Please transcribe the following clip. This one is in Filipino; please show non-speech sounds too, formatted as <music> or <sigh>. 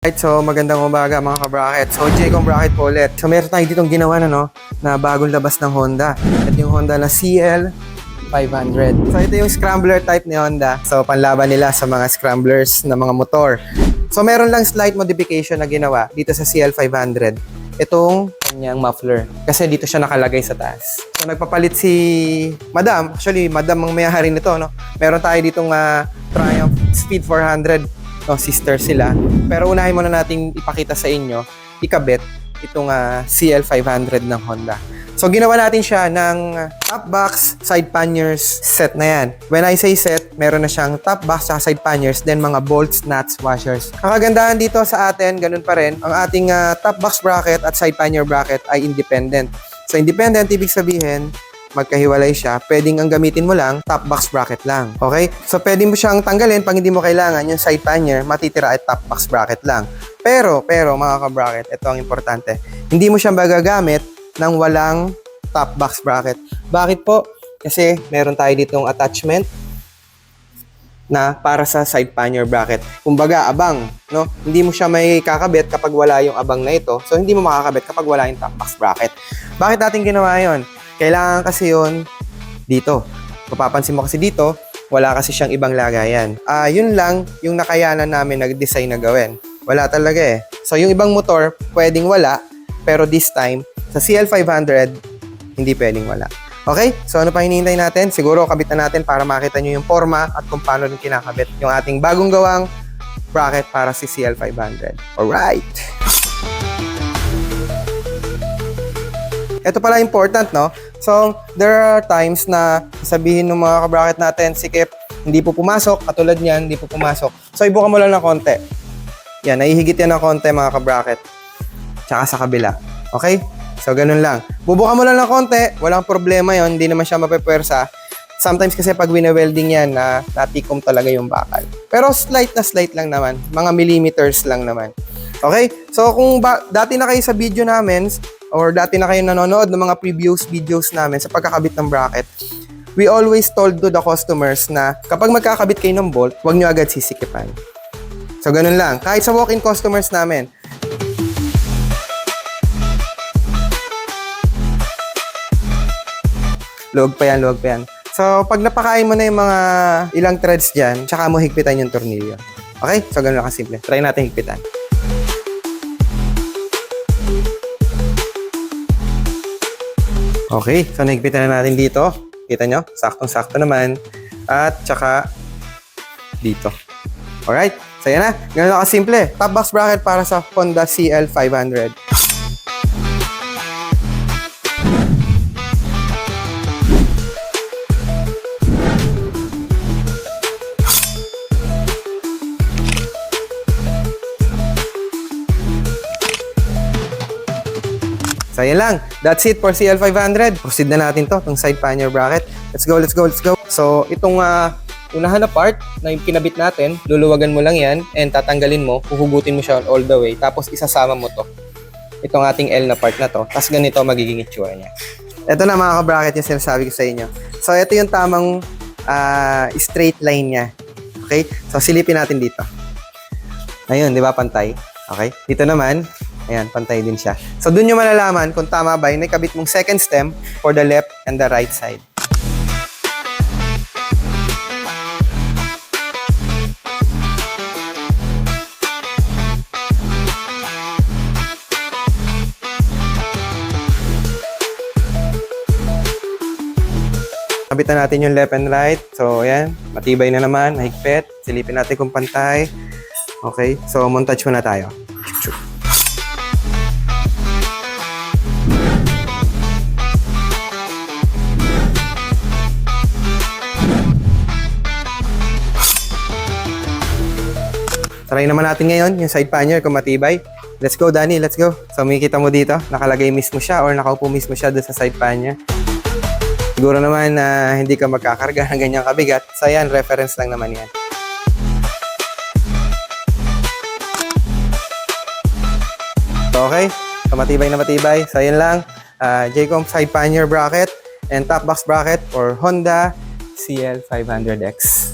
Right, so magandang umaga mga ka-bracket. So Jaycom bracket po ulit. So meron tayo ditong ginawa na no, na bagong labas ng Honda. Ito yung Honda na CL 500. So ito yung scrambler type ni Honda. So panlaban nila sa mga scramblers na mga motor. So meron lang slight modification na ginawa dito sa CL 500. Itong kanyang muffler. Kasi dito siya nakalagay sa taas. So nagpapalit si Madam. Actually, Madam ang may-hari nito. No? Meron tayo ditong ah, Triumph Speed 400 no, sister sila. Pero unahin muna nating ipakita sa inyo, ikabit itong ah, CL500 ng Honda. So ginawa natin siya ng top box, side panniers set na yan. When I say set, meron na siyang top box at side panniers, then mga bolts, nuts, washers. Ang kagandahan dito sa atin, ganun pa rin, ang ating ah, top box bracket at side pannier bracket ay independent. So independent, ibig sabihin, magkahiwalay siya, pwedeng ang gamitin mo lang, top box bracket lang. Okay? So, pwede mo siyang tanggalin pag hindi mo kailangan yung side pannier, matitira ay top box bracket lang. Pero, pero mga ka-bracket, ito ang importante. Hindi mo siya magagamit ng walang top box bracket. Bakit po? Kasi meron tayo ditong attachment na para sa side pannier bracket. Kumbaga, abang, no? Hindi mo siya may kakabit kapag wala yung abang na ito. So, hindi mo makakabit kapag wala yung top box bracket. Bakit natin ginawa yon? Kailangan kasi yon dito. Mapapansin mo kasi dito, wala kasi siyang ibang lagayan. Ah, yun lang yung nakayanan namin nag-design na gawin. Wala talaga eh. So, yung ibang motor, pwedeng wala, pero this time, sa CL500, hindi pwedeng wala. Okay? So, ano pa hinihintay natin? Siguro, kabit na natin para makita nyo yung forma at kung paano rin kinakabit yung ating bagong gawang bracket para si CL500. Alright! <laughs> Ito pala important, no? So, there are times na sabihin ng mga kabracket natin, sikip, hindi po pumasok, katulad niyan, hindi po pumasok. So, ibuka mo lang ng konti. Yan, naihigit yan ng konti mga kabracket. Tsaka sa kabila. Okay? So, ganun lang. Bubuka mo lang ng konti, walang problema yon hindi naman siya mapepwersa. Sometimes kasi pag wina-welding yan, na natikom talaga yung bakal. Pero slight na slight lang naman. Mga millimeters lang naman. Okay? So, kung ba, dati na kayo sa video namin, or dati na kayo nanonood ng mga previous videos namin sa pagkakabit ng bracket, we always told to the customers na kapag magkakabit kayo ng bolt, huwag nyo agad sisikipan. So, ganun lang. Kahit sa walk-in customers namin, Luwag pa yan, luwag pa yan. So, pag napakain mo na yung mga ilang threads dyan, tsaka mo higpitan yung tornilyo. Okay? So, ganun lang kasimple. Try natin higpitan. Okay, so nahigpitan na natin dito. Kita nyo? Saktong-sakto naman. At tsaka dito. Alright, so yan na. Ganun lang kasimple. Top box bracket para sa Honda CL500. So, yan lang. That's it for CL500. Proceed na natin to, itong side pannier bracket. Let's go, let's go, let's go. So, itong ah, unahan na part na yung kinabit natin, luluwagan mo lang yan and tatanggalin mo, huhugutin mo siya all the way, tapos isasama mo to. Itong ating L na part na to. Tapos ganito magiging itsura niya. Ito na mga ka-bracket yung sinasabi ko sa inyo. So, ito yung tamang ah, straight line niya. Okay? So, silipin natin dito. Ayun, di ba pantay? Okay? Dito naman, ayan, pantay din siya. So, dun nyo malalaman kung tama ba yung nakabit mong second stem for the left and the right side. Kabitan natin yung left and right. So, ayan. Matibay na naman. Mahigpit. Silipin natin kung pantay. Okay. So, montage muna tayo. Try naman natin ngayon yung side pannier kung matibay. Let's go, Danny. Let's go. So, makikita mo dito, nakalagay mismo siya or nakaupo mismo siya doon sa side pannier. Siguro naman na hindi ka magkakarga ng ganyang kabigat. So, yan, reference lang naman yan. Okay. So, matibay na matibay. So, yan lang. Uh, Jaycom side pannier bracket and top box bracket for Honda CL500X.